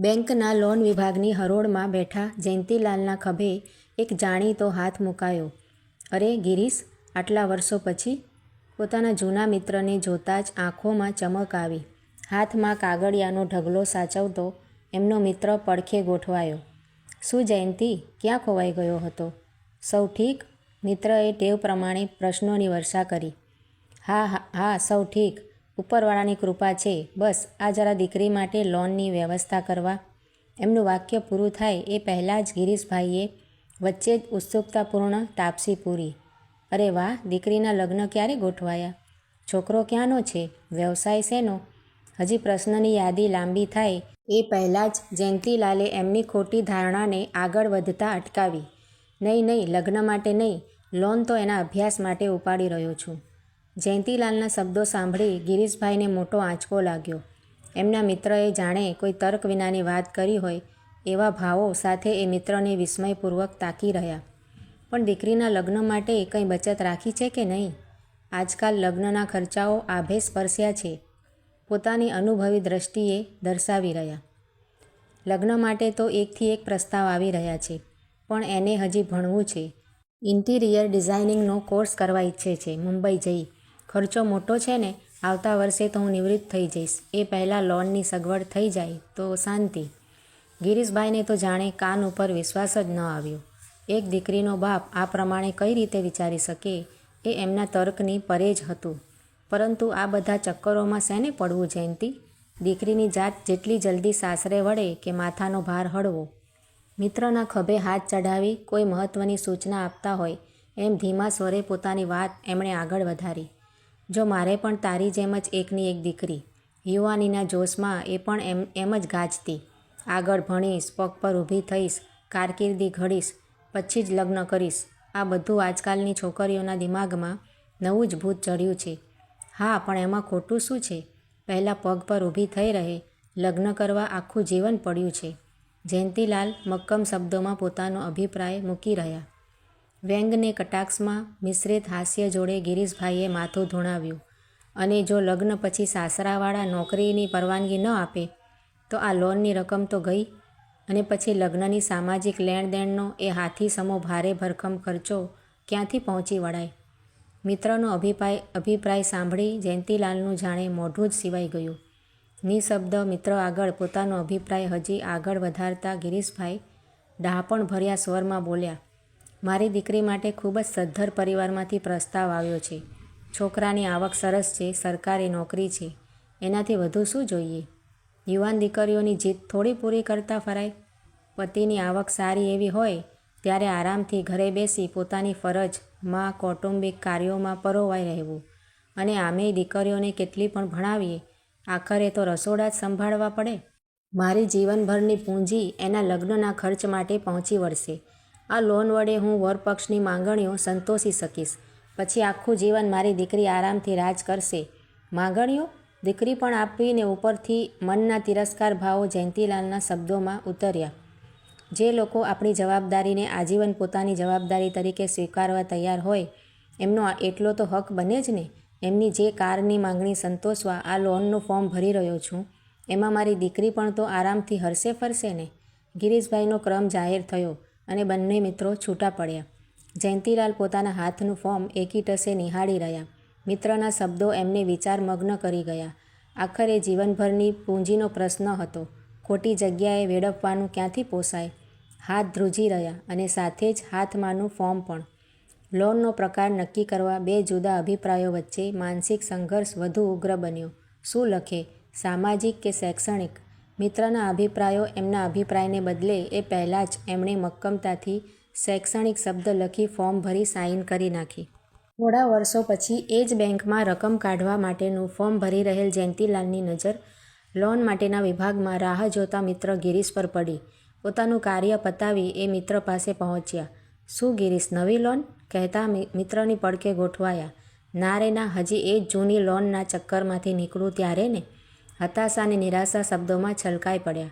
બેંકના લોન વિભાગની હરોળમાં બેઠા જયંતીલાલના ખભે એક જાણીતો હાથ મુકાયો. અરે ગિરીશ, આટલા વર્ષો પછી પોતાના જૂના મિત્રને જોતાં જ આંખોમાં ચમક આવી. હાથમાં કાગળિયાનો ઢગલો સાચવતો એમનો મિત્ર પડખે ગોઠવાયો. શું જયંતી, ક્યાં ખોવાઈ ગયો હતો? સૌ ઠીક મિત્રએ ટેવ પ્રમાણે પ્રશ્નોની વર્ષા કરી. હા હા સૌ ઠીક. ઉપરવાળાની કૃપા છે. બસ, આ જરા દીકરી માટે લોનની વ્યવસ્થા કરવા. એમનું વાક્ય પૂરું થાય એ પહેલાં જ ગિરીશભાઈએ વચ્ચે જ ઉત્સુકતાપૂર્ણ તાપસી પૂરી. અરે વાહ, દીકરીના લગ્ન ક્યારે ગોઠવાયા? છોકરો ક્યાંનો છે? વ્યવસાય શેનો? હજી પ્રશ્નની યાદી લાંબી થાય એ પહેલાં જ જયંતીલાલે એમની ખોટી ધારણાને આગળ વધતા અટકાવી. નહીં નહીં, લગ્ન માટે નહીં. લોન તો એના અભ્યાસ માટે ઉપાડી રહ્યો છું. જયંતીલાલના શબ્દો સાંભળી ગિરીશભાઈને મોટો આંચકો લાગ્યો. એમના મિત્રએ જાણે કોઈ તર્ક વિનાની વાત કરી હોય, એવા ભાવો સાથે એ મિત્રને વિસ્મયપૂર્વક તાકી રહ્યા. પણ દીકરીના લગ્ન માટે કંઈ બચત રાખી છે કે નહીં? આજકાલ લગ્નના ખર્ચાઓ આભે સ્પર્શ્યા છે. પોતાની અનુભવી દ્રષ્ટિએ દર્શાવી રહ્યા. લગ્ન માટે તો એકથી એક પ્રસ્તાવ આવી રહ્યા છે, પણ એને હજી ભણવું છે. ઇન્ટિરિયર ડિઝાઇનિંગનો કોર્સ કરવા ઈચ્છે છે, મુંબઈ જઈ. ખર્ચો મોટો છે ને, આવતા વર્ષે તો હું નિવૃત્ત થઈ જઈશ. એ પહેલાં લોનની સગવડ થઈ જાય તો શાંતિ. ગિરીશભાઈને તો જાણે કાન ઉપર વિશ્વાસ જ ન આવ્યો. એક દીકરીનો બાપ આ પ્રમાણે કઈ રીતે વિચારી શકે, એ એમના તર્કની પરે જ હતું. પરંતુ આ બધા ચક્કરોમાં શેને પડવું, જયંતી? દીકરીની જાત જેટલી જલ્દી સાસરે વળે કે માથાનો ભાર હળવો. મિત્રના ખભે હાથ ચઢાવી કોઈ મહત્ત્વની સૂચના આપતા હોય, એમ ધીમા સ્વરે પોતાની વાત એમણે આગળ વધારી. જો મારે પણ તારી જેમ જ એકની એક દીકરી, યુવાનીના જોશમાં એ પણ એમ એમ જ ગાજતી. આગળ ભણીશ, પગ પર ઊભી થઈશ, કારકિર્દી ઘડીશ, પછી જ લગ્ન કરીશ. આ બધું આજકાલની છોકરીઓના દિમાગમાં નવું જ ભૂત ચડ્યું છે. હા, પણ એમાં ખોટું શું છે? પહેલાં પગ પર ઊભી થઈ રહે, લગ્ન કરવા આખું જીવન પડ્યું છે. જયંતીલાલ મક્કમ શબ્દોમાં પોતાનો અભિપ્રાય મૂકી રહ્યા. વ્યંગને કટાક્ષમાં મિશ્રિત હાસ્ય જોડે ગિરીશભાઈએ માથું ધૂણાવ્યું. અને જો લગ્ન પછી સાસરાવાળા નોકરીની પરવાનગી ન આપે, તો આ લોનની રકમ તો ગઈ. અને પછી લગ્નની સામાજિક લેણદેણનો એ હાથી સમો ભારે ભરખમ ખર્ચો ક્યાંથી પહોંચી વળાય? મિત્રનો અભિપ્રાય અભિપ્રાય સાંભળી જયંતીલાલનું જાણે મોઢું જ સિવાઈ ગયું. નિશબ્દ મિત્ર આગળ પોતાનો અભિપ્રાય હજી આગળ વધારતા ગિરીશભાઈ ડહાપણ ભર્યા સ્વરમાં બોલ્યા મારી દીકરી માટે ખૂબ જ સદ્ધર પરિવારમાંથી પ્રસ્તાવ આવ્યો છે. છોકરાની આવક સરસ છે, સરકારી નોકરી છે. એનાથી વધુ શું જોઈએ? યુવાન દીકરીઓની જીત થોડી પૂરી કરતા ફરાય. પતિની આવક સારી એવી હોય ત્યારે આરામથી ઘરે બેસી પોતાની ફરજ, માં, કૌટુંબિક કાર્યોમાં પરોવાઈ રહેવું અને આમેય દીકરીઓને કેટલી પણ ભણાવીએ, આખરે તો રસોડા જ સંભાળવા પડે. મારી જીવનભરની પૂંજી એના લગ્નના ખર્ચ માટે પહોંચી વળશે. આ લોન વડે હું વરપક્ષની માંગણીઓ સંતોષી શકીશ. પછી આખું જીવન મારી દીકરી આરામથી રાજ કરશે. માંગણીઓ? દીકરી પણ આપીને ઉપરથી મનના તિરસ્કાર ભાવો જયંતીલાલના શબ્દોમાં ઉતર્યા. જે લોકો આપણી જવાબદારીને આજીવન પોતાની જવાબદારી તરીકે સ્વીકારવા તૈયાર હોય, એમનો એટલો તો હક બને જ ને? એમની જે કારની માંગણી સંતોષવા આ લોનનું ફોર્મ ભરી રહ્યો છું. એમાં મારી દીકરી પણ તો આરામથી હરશે ફરશે ને? ગિરીશભાઈનો ક્રમ જાહેર થયો. અને બંને મિત્રો છૂટા પડ્યા. જયંતીલાલ પોતાના હાથનું ફોર્મ એકી ટસે નિહાળી રહ્યા. મિત્રના શબ્દો એમને વિચારમગ્ન કરી ગયા. આખરે જીવનભરની પૂંજીનો પ્રશ્ન હતો. ખોટી જગ્યાએ વેડફવાનું ક્યાંથી પોસાય? હાથ ધ્રુજી રહ્યા અને સાથે જ હાથમાંનું ફોર્મ પણ. લોનનો પ્રકાર નક્કી કરવા બે જુદા અભિપ્રાયો વચ્ચે માનસિક સંઘર્ષ વધુ ઉગ્ર બન્યો. શું લખે? સામાજિક કે શૈક્ષણિક? મિત્રના અભિપ્રાયો એમના અભિપ્રાયને બદલે એ પહેલાં જ એમણે મક્કમતાથી શૈક્ષણિક શબ્દ લખી ફોર્મ ભરી સાઇન કરી નાખી. થોડા વર્ષો પછી એ જ બેંકમાં રકમ કાઢવા માટેનું ફોર્મ ભરી રહેલ જયંતીલાલની નજર લોન માટેના વિભાગમાં રાહ જોતા મિત્ર ગિરીશ પર પડી. પોતાનું કાર્ય પતાવી એ મિત્ર પાસે પહોંચ્યા. શું ગિરીશ, નવી લોન? કહેતા મિત્રની પડકે ગોઠવાયા. ના રે ના, હજી એ જ જૂની લોનના ચક્કરમાંથી નીકળું ત્યારે ને? હતાશા અને નિરાશા શબ્દોમાં છલકાઈ પડ્યા.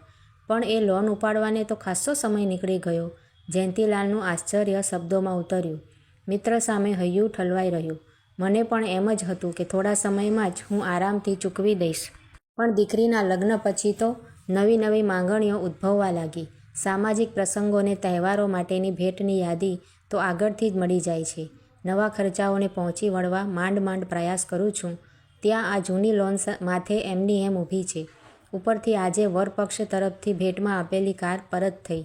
પણ એ લોન ઉપાડવાને તો ખાસ્સો સમય નીકળી ગયો, જયંતીલાલનું આશ્ચર્ય શબ્દોમાં ઉતર્યું. મિત્ર સામે હૈયું ઠલવાઈ રહ્યું. મને પણ એમ જ હતું કે થોડા સમયમાં જ હું આરામથી ચૂકવી દઈશ. પણ દીકરીના લગ્ન પછી તો નવી નવી માંગણીઓ ઉદ્ભવવા લાગી. સામાજિક પ્રસંગોને તહેવારો માટેની ભેટની યાદી તો આગળથી જ મળી જાય છે. નવા ખર્ચાઓને પહોંચી વળવા માંડ માંડ પ્રયાસ કરું છું. ત્યાં આ જૂની લોન માથે એમની એમ ઊભી છે. ઉપરથી આજે વરપક્ષ તરફથી ભેટમાં આપેલી કાર પરત થઈ.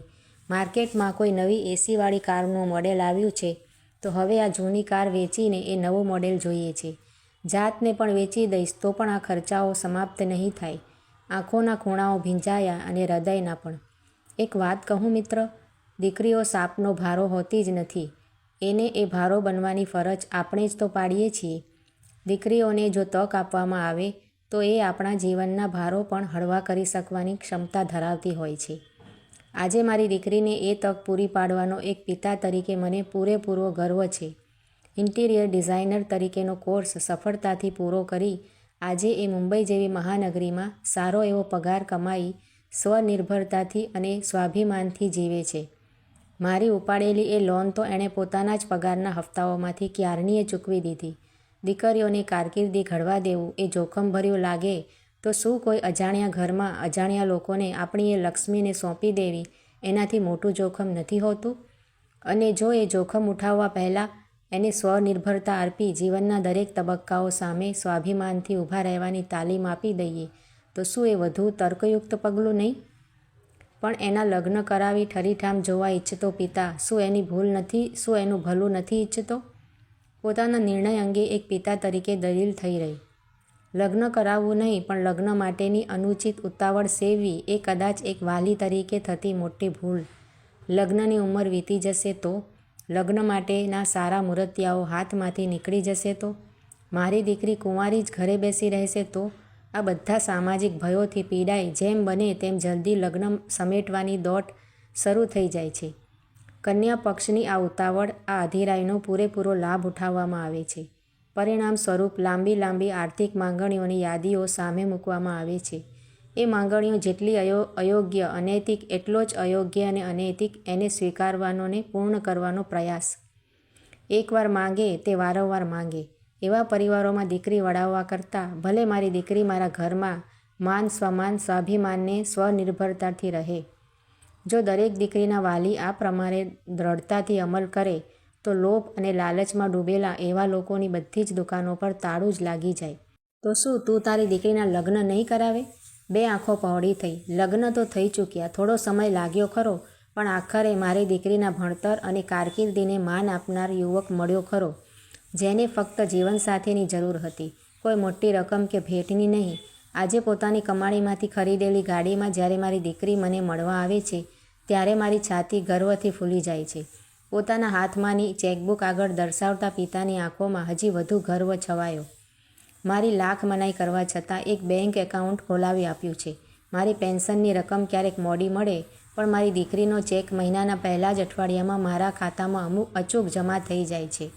માર્કેટમાં કોઈ નવી એસીવાળી કારનું મોડેલ આવ્યું છે, તો હવે આ જૂની કાર વેચીને એ નવું મોડેલ જોઈએ છે. જાતને પણ વેચી દઈશ તો પણ આ ખર્ચાઓ સમાપ્ત નહીં થાય. આંખોના ખૂણાઓ ભીંજાયા અને હૃદયના પણ. એક વાત કહું મિત્ર, દીકરીઓ સાપનો ભારો હોતી જ નથી. એને એ ભારો બનવાની ફરજ આપણે જ તો પાડીએ છીએ. દીકરીઓને જો તક આપવામાં આવે, તો એ આપણા જીવનના ભારો પણ હળવા કરી શકવાની ક્ષમતા ધરાવતી હોય છે. આજે મારી દીકરીને એ તક પૂરી પાડવાનો એક પિતા તરીકે મને પૂરેપૂરો ગર્વ છે. ઇન્ટિરિયર ડિઝાઇનર તરીકેનો કોર્સ સફળતાથી પૂરો કરી, આજે એ મુંબઈ જેવી મહાનગરીમાં સારો એવો પગાર કમાઈ, સ્વનિર્ભરતાથી અને સ્વાભિમાનથી જીવે છે. મારી ઉપાડેલી એ લોન તો એણે પોતાના જ પગારના હપ્તાઓમાંથી ક્યારનીએ ચૂકવી દીધી. દીકરીઓને કારકિર્દી ઘડવા દેવું એ જોખમભર્યું લાગે, તો શું કોઈ અજાણ્યા ઘરમાં અજાણ્યા લોકોને આપણી એ લક્ષ્મીને સોંપી દેવી એનાથી મોટું જોખમ નથી હોતું? અને જો એ જોખમ ઉઠાવવા પહેલાં એને સ્વનિર્ભરતા અર્પી જીવનના દરેક તબક્કાઓ સામે સ્વાભિમાનથી ઊભા રહેવાની તાલીમ આપી દઈએ, તો શું એ વધુ તર્કયુક્ત પગલું નહીં? પણ એના લગ્ન કરાવી ઠરીઠામ જોવા ઈચ્છતો પિતા શું એની ભૂલ નથી, શું એનું ભલું નથી ઈચ્છતો? પોતાના નિર્ણય અંગે એક પિતા તરીકે દલીલ થઈ રહી. લગ્ન કરાવવું નહીં, પણ લગ્ન માટેની અનુચિત ઉતાવળ સેવવી એ કદાચ એક વાલી તરીકે થતી મોટી ભૂલ. લગ્નની ઉંમર વીતી જશે તો? લગ્ન માટેના સારા મૂર્તિયાઓ હાથમાંથી નીકળી જશે તો? મારી દીકરી કુંવારી જ ઘરે બેસી રહેશે તો? આ બધા સામાજિક ભયોથી પીડાઈ જેમ બને તેમ જલ્દી લગ્ન સમેટવાની દોટ શરૂ થઈ જાય છે. કન્યા પક્ષની આ ઉતાવળ, આ અધીરાઈનો પૂરેપૂરો લાભ ઉઠાવવામાં આવે છે. પરિણામ સ્વરૂપ લાંબી લાંબી આર્થિક માંગણીઓની યાદીઓ સામે મૂકવામાં આવે છે. એ માંગણીઓ જેટલી અયો, અયોગ્ય, અનૈતિક, એટલો જ અયોગ્ય અને અનૈતિક એને સ્વીકારવાનોને પૂર્ણ કરવાનો પ્રયાસ. એકવાર માંગે તે વારંવાર માંગે. એવા પરિવારોમાં દીકરી વડાવવા કરતાં, ભલે મારી દીકરી મારા ઘરમાં માન સ્વમાન સ્વાભિમાનને સ્વનિર્ભરતાથી રહે જો દરેક દીકરીના વાલી આ પ્રમાણે દ્રઢતાથી અમલ કરે, તો લોભ અને લાલચમાં ડૂબેલા એવા લોકોની બધી જ દુકાનો પર તાળું જ લાગી જાય. તો શું તું તારી દીકરીના લગ્ન નહીં કરાવે? બે આંખો પહોળી થઈ. લગ્ન તો થઈ ચૂક્યા. થોડો સમય લાગ્યો ખરો, પણ આખરે મારી દીકરીના ભણતર અને કારકિર્દીને માન આપનાર યુવક મળ્યો ખરો. જેને ફક્ત જીવનસાથીની જરૂર હતી. કોઈ મોટી રકમ કે ભેટની નહીં. આજે પોતાની કમાણીમાંથી ખરીદેલી ગાડીમાં જ્યારે મારી દીકરી મને મળવા આવે છે, ત્યારે મારી છાતી ગર્વથી ફૂલી જાય છે. પોતાના હાથમાંની ચેકબુક આગળ દર્શાવતા પિતાની આંખોમાં હજી વધુ ગર્વ છવાયો. મારી લાખ મનાઈ કરવા છતાં એક બેંક એકાઉન્ટ ખોલાવી આપ્યું છે. મારી પેન્શનની રકમ ક્યારેક મોડી મળે, પણ મારી દીકરીનો ચેક મહિનાના પહેલાં જ અઠવાડિયામાં મારા ખાતામાં અમુક અચૂક જમા થઈ જાય છે.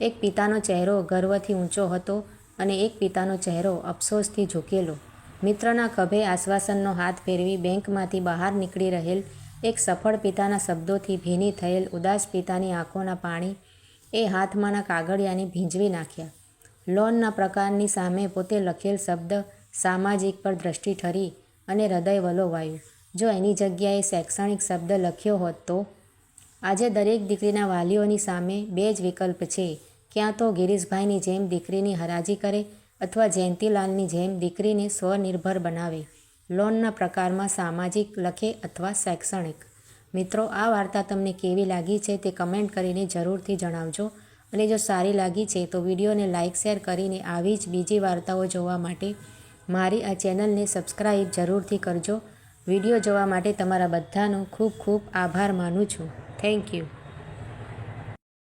એક પિતાનો ચહેરો ગર્વથી ઊંચો હતો અને એક પિતાનો ચહેરો અફસોસથી ઝૂકેલો. મિત્રના ખભે આશ્વાસનનો હાથ ફેરવી બેંકમાંથી બહાર નીકળી રહેલ એક સફળ પિતાના શબ્દોથી ભીની થયેલ ઉદાસ પિતાની આંખોના પાણી એ હાથમાંના કાગળિયાને ભીંજવી નાખ્યા. લોનના પ્રકારની સામે પોતે લખેલ શબ્દ સામાજિક પર દ્રષ્ટિ ઠરી અને હૃદય વલોવાયું. જો એની જગ્યાએ શૈક્ષણિક શબ્દ લખ્યો હોત તો? આજે દરેક દીકરીના વાલીઓની સામે બે જ વિકલ્પ છે. ક્યાં તો ગિરીશભાઈની જેમ દીકરીની હરાજી કરે અથવા જયંતીલાલની જેમ દીકરીને સ્વનિર્ભર બનાવે. લોનના પ્રકારમાં સામાજિક, લખે અથવા શૈક્ષણિક. મિત્રો, આ વાર્તા તમને કેવી લાગી છે તે કમેન્ટ કરીને જરૂરથી જણાવજો. અને જો સારી લાગી છે તો વિડીયોને લાઇક શેર કરીને આવી જ બીજી વાર્તાઓ જોવા માટે મારી આ ચેનલને સબસ્ક્રાઈબ જરૂરથી કરજો. વીડિયો જોવા માટે તમારા બધાનો ખૂબ ખૂબ આભાર માનું છું. Thank you.